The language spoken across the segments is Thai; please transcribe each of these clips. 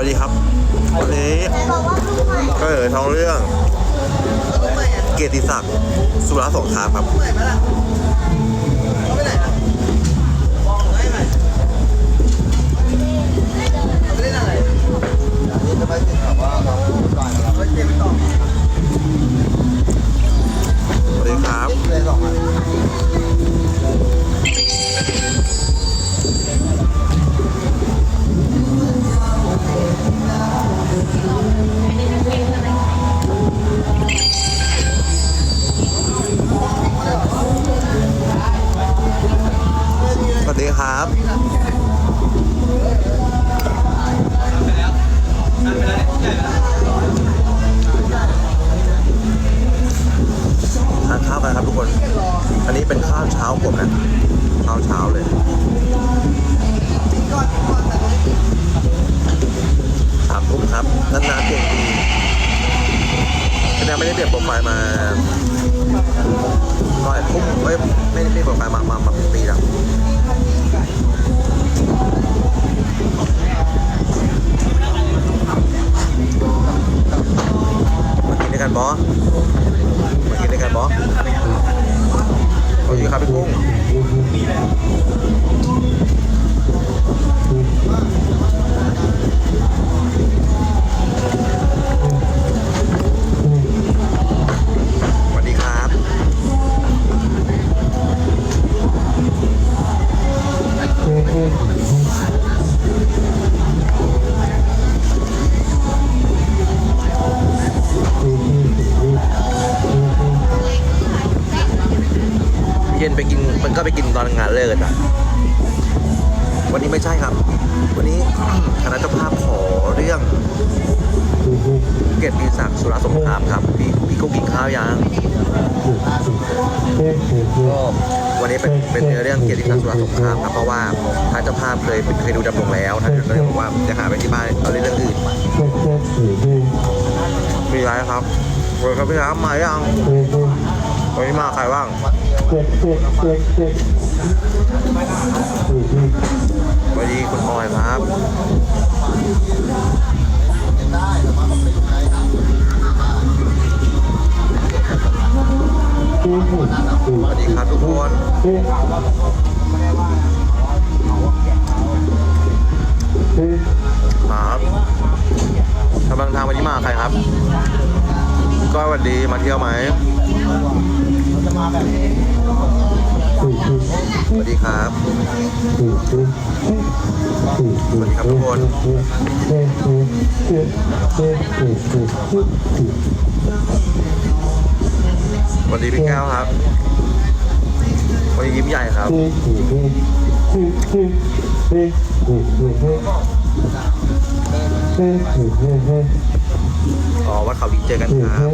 วัสดีครับ วันนี้ก็เอ๋ท้องเรื่อง เกียรติศักดิ์สุรสงครามครับ เป็นข้าวเช้าผมนะข้าเช้าเลยสามทุ่มครับนานๆเปลี่ยนทีคะแนนไม่ได้เปลี่ยนโปรไฟล์มาก็อ้ทุ่มไม่ไม่ได้เปลี่ยนโปรไฟล์มามามาเป็นปีแล้วมากินด้วยกันบอสมากินด้วยกันบอส ไปกินมันก็ไปกินตอนงานเลิกอะวันนี้ไม่ใช่ครับ วันนี้คณะเจ้าภาพขอเรื่องเกียรติศักดิ์สุรสงครามครับ พี่พี่กุ้งกินข้าวยังก็วันนี้เป็นเป็นเนื้อเรื่องเกียรติศักดิ์สุรสงครามครับเพราะว่าทางเจ้าภาพเคยเคยดูดำลงแล้วท่านก็เลยบอกว่าจะหาไปที่บ้านเอาเรื่องอื่นมีอะไรครับสวัสดีครับพี่ครับมายัง วันนี้มาใครบ้างสวัสดีคุณออยครับสวัสดีครับทุกคนครับกำลังทางวันนี้มาใครครับ ก็สวัสดีมาเที่ยวไหม สวัสดีครับ สวัสดีครับทุกคนสวัสดีพี่แก้วครับวันนี้ยิ้มใหญ่ครับอ๋อวัดเขาดีเจอกันครับ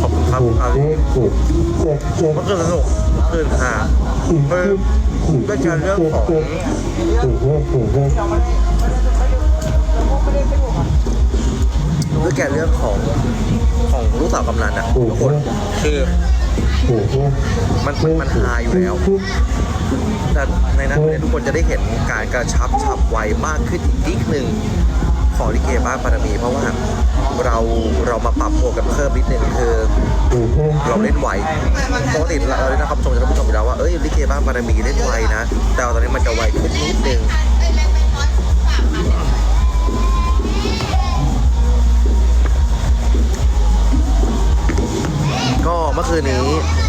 ขอบคุณครับอาลีเมื่อคืนสนุกเมื่อคืนค่ะคือได้เจอเรื่องของ ด้วยแกเรื่องของของลูกสาวกำนันนะทุกคนคือมันมันมันฮาอยู่แล้ว แต่ในนั้นเนี่ยทุกคนจะได้เห็นการกระชับฉับไวมากขึ้นอีกนิดนึงของลิเกบ้านปารมี เพราะว่าเราเรามาปรับโหมดกันเพิ่มนิดนึงคือเราเล่นไวปกติเราเล่นนะครับชมจะท่านผู้ชมอยู่แล้วว่าเอ้ยลิเกบ้านปารมีเล่นไวนะ แต่ตอนนี้มันจะไวขึ้นนิดนึง ก็เมื่อคืนนี้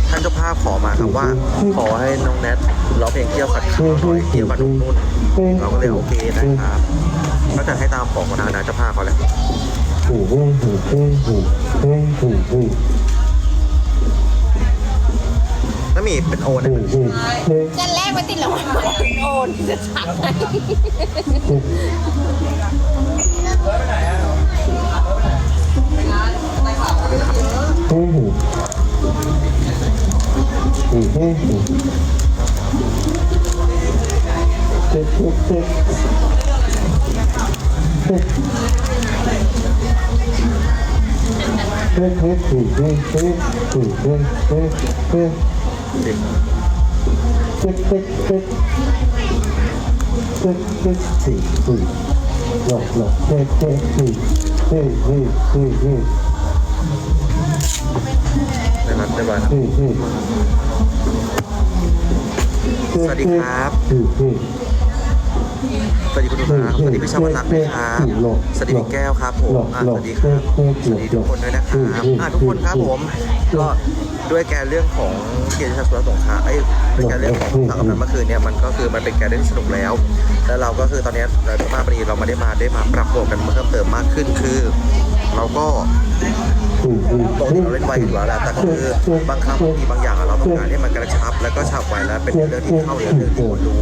ท่านเจ้าภาพขอมาครับว่า ขอให้น้องแนทร้องเพลงเที่ยวขัดขาหน่อยเที่ยวกับนุ่นนุ่นเราก็เลยโอเคนะครับก็จะให้ตามของของทางนายเจ้าภาพเขาแหละแล้วมีเป็นโอนนี่จะแรกไปติดแล้วโอนจะชัดไหมคนะครับ Hey, hey, hey, hey. เรียบร้อยครับสวัสดีครับสวัสดีคุณผู้ชมครับสวัสดีพี่ชาวรักนะครับสวัสดีพี่แก้วครับผมอะสวัสดีครับสวัสดีทุกคนด้วยนะครับอะทุกคนครับผมก็ด้วยแกนเรื่องของเกียรติชาติสุรสงครามไอ้ด้วยแกนเรื่องของสาวกำนันเมื่อคืนเนี่ยมันก็คือมันเป็นแกนเรื่องที่สนุกแล้ว แล้วเราก็คือตอนเนี้ยเรามาปนีเราไม่ได้มาได้มาปรับโปรกันเพิ่มเติมมากขึ้นคือ เราก็ ปกติเราเล่นไวอยู่แล้วแหละแต่ก็คือบางครั้งบางทีบางอย่างเราต้องการให้มันกระชับ แล้วก็ฉับไวแล้วเป็นเรื่องที่เข้าเรื่องที่คนดู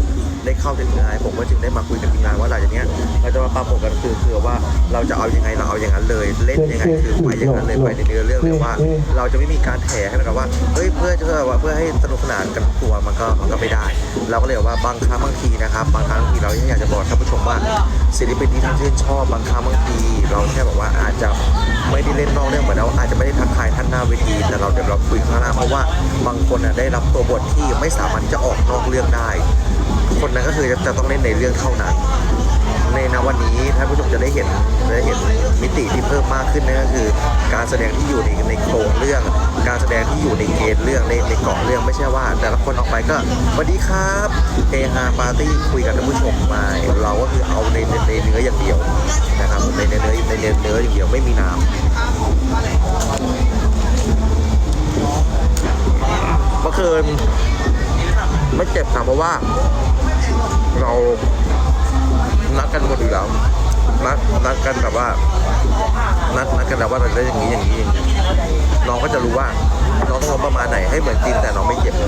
ได้เข้าถึงง่ายผมก็จึงได้มาคุยกับทีมงานว่าหลังจากเนี้ยเราจะมาปรับโปรกันคือคือว่าเราจะเอายังไงเราเอาอย่างนั้นเลย เล่นยังไงคือไปอย่างนั้นเลยไปในเนื้อเรื่องเลยว่า เราจะไม่มีการแถให้มันกับว่าเฮ้ยเพื่อเพื่อว่าเพื่อให้สนุกสนานกันทั้งตัวมันก็มันก็ไม่ได้ เราก็เลยว่าบางครั้งบางทีนะครับบางครั้งบางทีเราอยากจะบอกท่านผู้ชมว่าศิลปินที่ท่านชื่นชอบบางครั้งบางที เราแค่บอกว่าอาจจะไม่ได้เล่นนอกเรื่องเหมือนเราอาจจะไม่ได้ทักทายท่านหน้าเวทีแต่เราเดี๋ยวเราคุยข้างหน้าเพราะว่าบางคนน่ะได้รับตัวบทที่ไม่สามารถที่จะออกนอกเรื่องได้ คนนั้นก็คือจะต้องเล่นในเรื่องเท่านั้น ในนวันนี้ท่านผู้ชมจะได้เห็นได้เห็นมิติที่เพิ่มมากขึ้นนั่นก็คือ การแสดงที่อยู่ในในโครงเรื่อง การแสดงที่อยู่ในเกณฑ์เรื่องในในเกาะเรื่องไม่ใช่ว่า แต่ละคนออกไปก็สวัสดีครับเฮฮาปาร์ตี้คุยกับท่านผู้ชมมาเราก็คือเอาในในเนื้ออย่างเดียวนะครับในในเนื้อในเนื้อเนื้ออย่างเดียวไม่มีน้ำ กันแบบว่านัดนัดกันแบบว่าเราจะได้อย่างนี้อย่างนี้อย่างนี้น้องก็จะรู้ว่าน้องต้องลงประมาณไหนให้เหมือนจริงแต่น้องไม่เจ็บข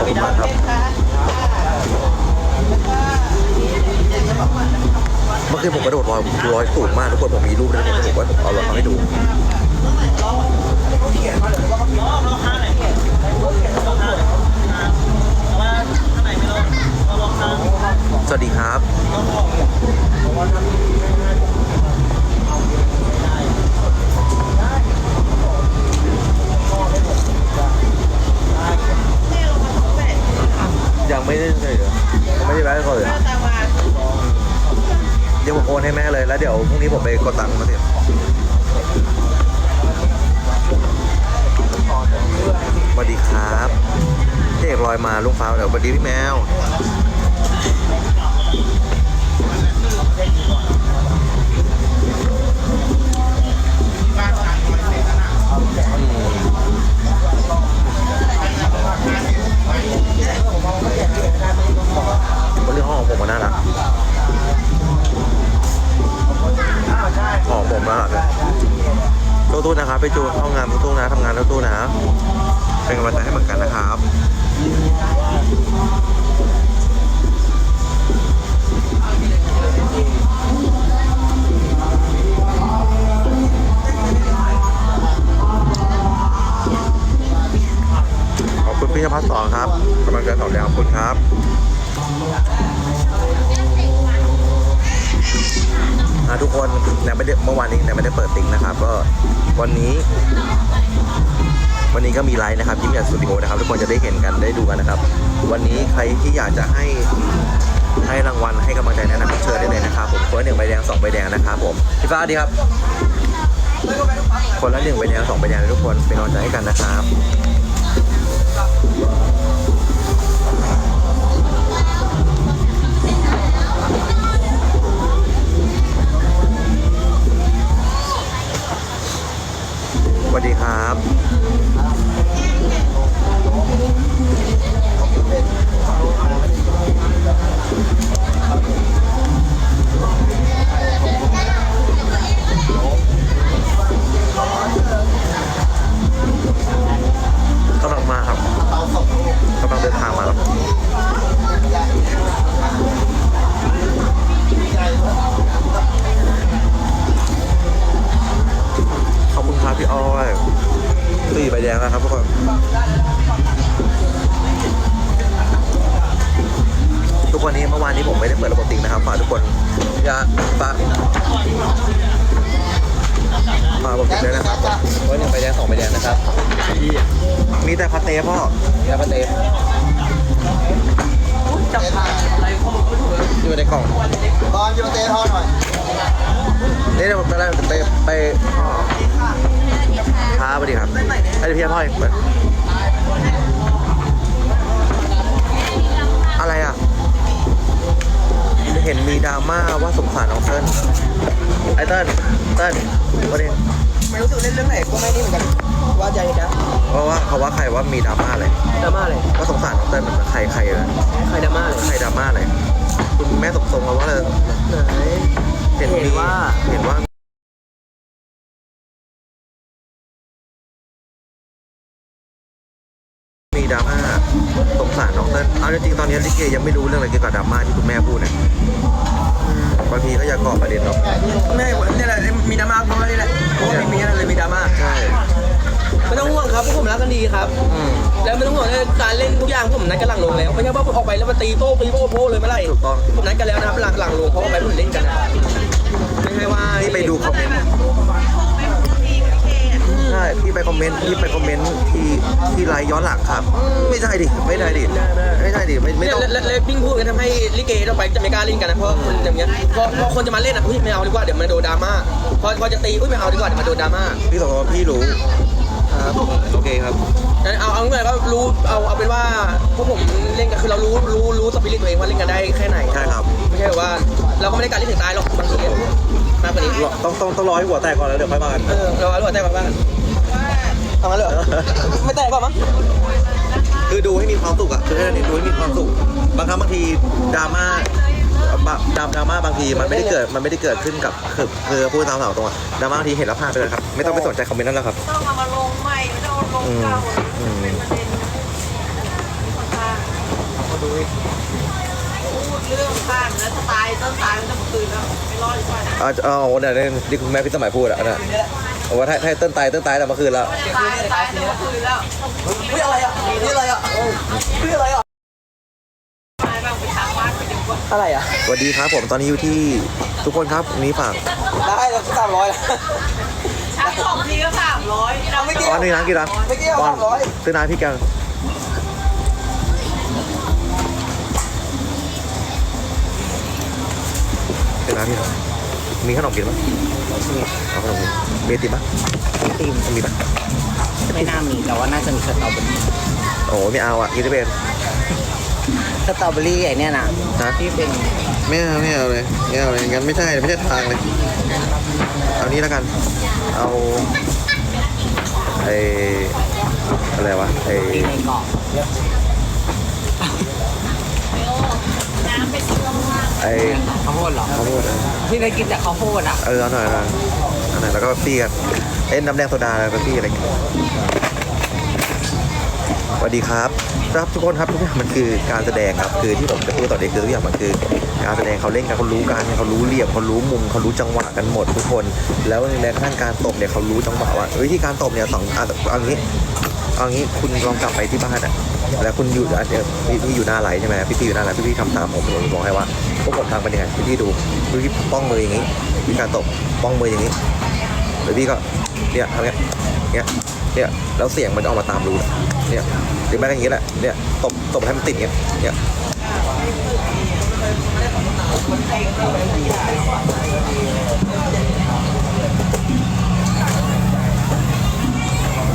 อบคุณมากครับเมื่อคืนผมกระโดดลอยลอยสูงมากทุกคนผมมีรูปด้วยผมว่าผมเอาลองเอาให้ดู สวัสดีครับยังไม่ได้เลยเหรอไม่ได้แบงค์ก่อนเลยเหรอเดี๋ยวผมโอนให้แม่เลยแล้วเดี๋ยวพรุ่งนี้ผมไปกดตังค์ วัสดีพี่แมว คนเรื่ห้องผมมันน่ารักของผมน่ารักเลยตู้ๆนะครับไปจูนเข้า นะครับยิ้มอยากสตูดิโอนะครับทุกคนจะได้เห็นกันได้ดูกันนะครับ วันนี้ใครที่อยากจะให้ให้รางวัลให้กำลังใจแนะนำเชิญได้เลยนะครับผมคนละหนึ่งใบแดงสองใบแดงนะครับผมพี่ฟ้าดีครับ คนละหนึ่งใบแดงสองใบแดงทุกคนเป็นกำลังใจให้กันนะครับสวัสดีครับ นนี้เมื่อวานนี้ผมไม่ได้เปิดระบบติ๊กนะครับฝากทุกคนอย่าฝากฝากระบบติ๊กด้วยนะครับไว้หนึ่งใบแดงสองใบแดงนะครับ มีแต่พาเต้พ่อมีแต่พาเต้จับอยู่ในกล่องตอนยูเตทอหน่อยนี่เดี๋ยวผมไปไปไปพาไปดีครับไอ้เดี๋ยพี่พ่อเปิด ดราม่าว่าสงสารน้องเติ้ลไอ้เติ้ลเติ้ลประเด็นไม่รู้สึกเล่นเรื่องไหนก็ไม่นี่เหมือนกันว่าใจนะเพราะว่าเขาว่าใครว่ามีดราม่าอะไรดราม่าเลยว่าสงสารน้องเติ้ลมันใครใครนะใครดราม่าเลยใครดราม่าอะไรคุณแม่สมทรงมาว่าเลยไหนเห็นมีเห็นว่าเห็นว่ามีดราม่าสงสารน้องเติ้ลเอาจริงๆตอนนี้ลิเกยังไม่รู้เรื่องอะไรเกี่ยวกับดราม่าที่คุณแม่พูดเนี่ย บางทีก็อย่าก่อประเด็นหรอกแม่นี่แหละมีดราม่าเพราะว่านี่แหละเพราะว่ามีอะไรเลยมีดราม่าใช่ไม่ต้องห่วงครับพวกผมรักกันดีครับ อืมแล้วไม่ต้องห่วงเลยการเล่นทุกอย่างผมนัดกันหลังลงแล้วไม่ใช่ว่าผมออกไปแล้วมาตีโต้ตีโป้โป้เลยไม่ไรถูกต้อง ผมนัดกันแล้วนะครับหลังหลังลงเพราะว่าไปผมเล่น เมนต์พี่ไปคอมเมนต์ที่ที่ไลฟ์ย้อนหลังครับ ไม่ใช่ดิไม่ได้ดิไม่ใช่ดิไม่ไม่เนี่ยต้องแล้วแล้วแล้วปิ้งพูดกันทำให้ลิเกต่อไปจะไม่กล้าเล่นกันนะเพราะคนอย่างเงี้ยพอพอคนจะมาเล่นอะอุ้ยไม่เอาดีกว่าเดี๋ยวมันโดนดราม่าพอพอจะตีอุ้ยไม่เอาดีกว่าเดี๋ยวมันโดนดราม่าพี่บอกว่าพี่รู้ครับโอเคครับงั้นเอาเอาง่ายๆก็รู้เอาเอาเป็นว่าพวกผมเล่นกันคือเรารู้รู้รู้สปิริตตัวเองว่าเล่นกันได้แค่ไหนใช่ครับไม่ใช่แบบว่าเราก็ไม่ได้การเล่นถึงตายหรอกบางทีมากกว่านี้ต้องต้องต้องรอให้หัวแตกก่อนแล้วเดี๋ยวค่อยมากันเออเราเอาแต่ก่อนบ้าง ทำงั้นเลยเหรอไม่แตกป่ะมั้งคือดูให้มีความสุขอะคือให้ดูให้มีความสุข บางครั้งบางทีดราม่าบะดราดราม่าบางทีมันไม่ได้เกิดมันไม่ได้เกิดขึ้นกับคือคือพูดตามสาวตรงอะดราม่าบางทีเห็นแล้วพลาดไปเลยครับ ไม่ต้องไปสนใจคอมเมนต์นั่นแล้วครับ ต้องเอามาลงใหม่ไม่ต้องเอาลงเก่าเป็นประเด็นนะพูดเรื่องผ่านแล้วตายต้นตายมันจะมาคืนแล้วไม่รอดดีกว่านะอ่าเอาเนี่ยเนี่ยที่คุณแม่พี่สมัยพูดอะนะว่าถ้าถ้าเต้นตายเต้นตายแต่เมื่อคืนแล้ว ตายตายจะมาคืนแล้วเฮ้ยอะไรอะนี่อะไรอะเฮ้ยอะไรอะตายบ้างไปทางบ้านไปเดี๋ยวก่อนอะไรอะ สวัสดีครับผมตอนนี้อยู่ที่ทุกคนครับวันนี้ฝากได้แล้วสามร้อยชักของทีก็สามร้อยเราไม่อ๋อนี่ร้านกี่ร้านไม่เกี่ยวบอลสามร้อยซื้อน้ำพี่แกันซื้อน้ำพี่หน่อย มีขนมกินปะเอาขนมกินมีไอติมปะตีมมีปะไม่น่ามีแต่ว่าน่าจะมีสตรอเบอรี่โอ้โหไม่เอาอะกินได้เป็นสตรอเบอรี่ไอ้เนี่ยนะนะที่เป็นไม่เอาไม่เอาเลยไม่เอาเลยงั้นไม่ใช่ไม่ใช่ทางเลยเอานี้แล้วกัน เอาไออะไรวะไอตีในกรอบ ไอข้าวโพดเหรอข้าวโพดอะที่ได้กินแต่ข้าวโพดอะเออเอาหน่อยเอาหน่อยเอาหน่อยแล้วก็ปี้กันเอ้ยน้ำแดงโซดาแล้วก็ปี้อะไรอย่างเงี้ยสวัสดีครับครับทุกคนครับทุกอย่างมันคือการแสดงครับคือที่ผมจะพูดต่อเด็กคือทุกอย่างมันคือ การแสดงเขาเล่นกันเขารู้การเขารู้เหลี่ยมเขารู้มุมเขารู้จังหวะกันหมดทุกคน แล้วในกระทั่งการตบเนี่ยเขารู้จังหวะว่าวิธีการตบเนี่ยสองอะเอางี้เอางี้คุณลองกลับไปที่บ้านอะแล้วคุณอยู่อะเดี๋ยวพี่พี่อยู่หน้าไหลใช่ไหมพี่พี่อยู่หน้าไหลพี่พี่ทำตามผมผมบอกให้ว่า พวกผมทำเป็นยังไงพี่พี่ดูพี่พี่ป้องมืออย่างงี้วิธีการตบป้องมืออย่างงี้แล้วพี่ก็เนี่ยทำเงี้ยเนี่ยเนี่ยแล้วเสียงมันจะออกมาตามรูนะเนี่ยหรือแม้กระทั่งอย่างงี้แหละเนี่ยตบตบให้มันติดเงี้ยเนี่ย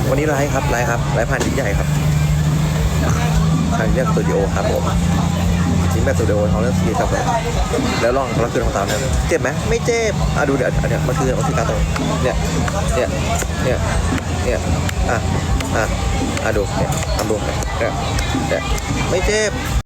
วันนี้ไลฟ์ครับไลฟ์ครับไลฟ์ผ่านยิ่งใหญ่ครับทางเรื่องสตูดิโอครับผม ทิ้งแบบสตูดิโอเขาเรื่องสกีครับแล้วลองเราคือทำตามเนี่ยเจ็บไหมไม่เจ็บอะดูเดี๋ยวอันเนี้ยมันคือมันคือการตรงเนี่ยเนี่ยเนี่ยเนี่ยอะอะอะดูเนี่ยทำดูเนี่ยเนี่ยเนี่ยไม่เจ็บ